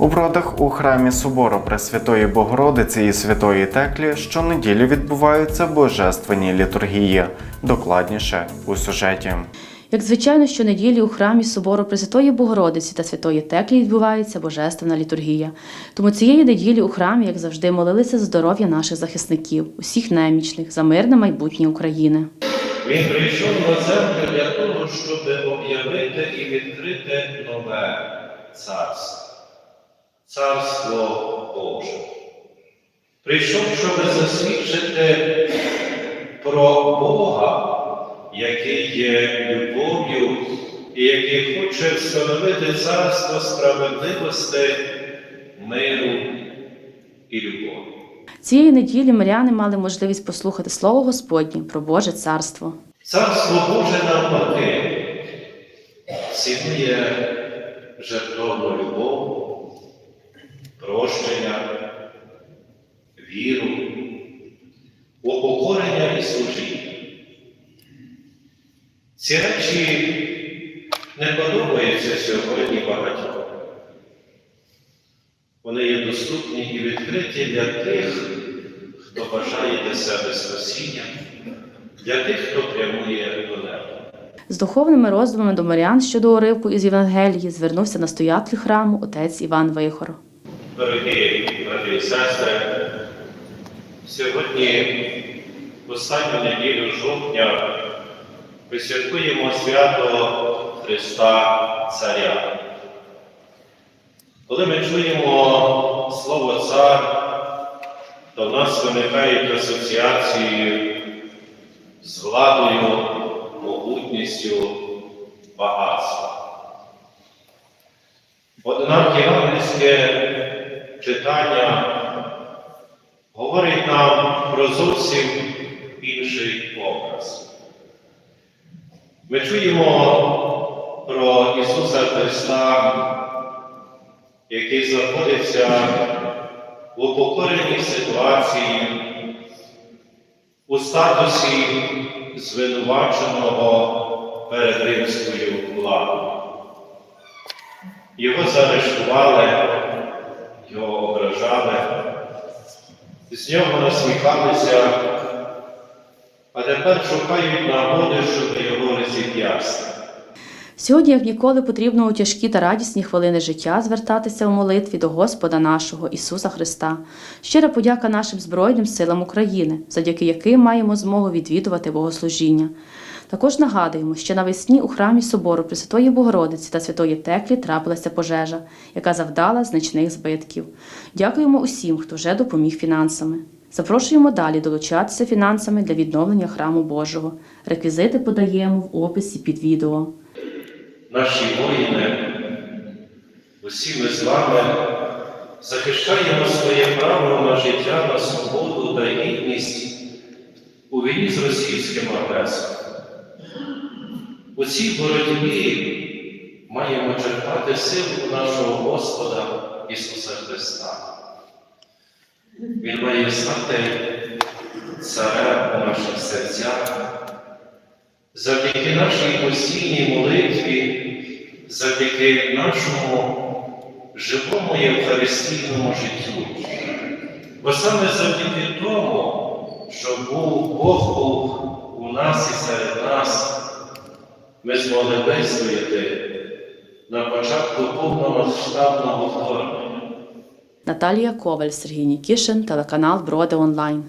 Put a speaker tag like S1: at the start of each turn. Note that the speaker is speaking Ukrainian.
S1: У бродах у храмі Собору Пресвятої Богородиці і Святої Теклі щонеділі відбуваються божественні літургії. Докладніше у сюжеті.
S2: Як звичайно, щонеділі у храмі Собору Пресвятої Богородиці та Святої Теклі відбувається божественна літургія. Тому цієї неділі у храмі, як завжди, молилися за здоров'я наших захисників, усіх немічних, за мирне майбутнє України.
S3: Він прийшов на землю для того, щоб об'явити і відкрити нове царство, царство Боже. Прийшов, щоб засвідчити про Бога, який є любов'ю і який хоче встановити царство справедливості, миру і любові.
S2: Цієї неділі миряни мали можливість послухати Слово Господнє про Боже царство.
S3: Царство Боже навпаки цінує жертовну любов, прощення, віру, упокорення і служіння. Ці речі не подобаються сьогодні багатьом. Вони є доступні і відкриті для тих, хто бажає для себе спасіння, для тих, хто прямує до неба.
S2: З духовними роздумами до мирян щодо уривку із Євангелії звернувся настоятель храму отець Іван Вихор.
S3: Дорогі брати і сестри, сьогодні, останню неділю жовтня, ми святкуємо свято Христа Царя. Коли ми чуємо слово цар, то в нас виникають асоціації з владою, могутністю, багатством. Однак євангельське читання говорить нам про зовсім інший образ. Ми чуємо про Ісуса Христа, який знаходиться в упокореній ситуації, у статусі звинуваченого перед римською владою. Його заарештували, його ображали, з нього насміхалися, а тепер шукають нагоди, щоб його розіп'ясти.
S2: Сьогодні, як ніколи, потрібно у тяжкі та радісні хвилини життя звертатися у молитві до Господа нашого Ісуса Христа. Щира подяка нашим Збройним силам України, завдяки яким маємо змогу відвідувати богослужіння. Також нагадуємо, що навесні у храмі Собору Пресвятої Богородиці та Святої Теклі трапилася пожежа, яка завдала значних збитків. Дякуємо усім, хто вже допоміг фінансами. Запрошуємо далі долучатися фінансами для відновлення храму Божого. Реквізити подаємо в описі під відео.
S3: Наші воїни, усі ми з вами захищаємо своє право на життя, на свободу та гідність у війні з російським агресором. У цій боротьбі маємо черпати силу нашого Господа Ісуса Христа. Він має стати царем у наших серцях, завдяки нашій постійній молитві, завдяки нашому живому євхаристійному життю. Бо саме завдяки тому, що Бог був у нас і серед нас, ми змогли вистояти на початку повномасштабного вторгнення.
S2: Наталія Коваль, Сергій Нікішин, телеканал Броди Онлайн.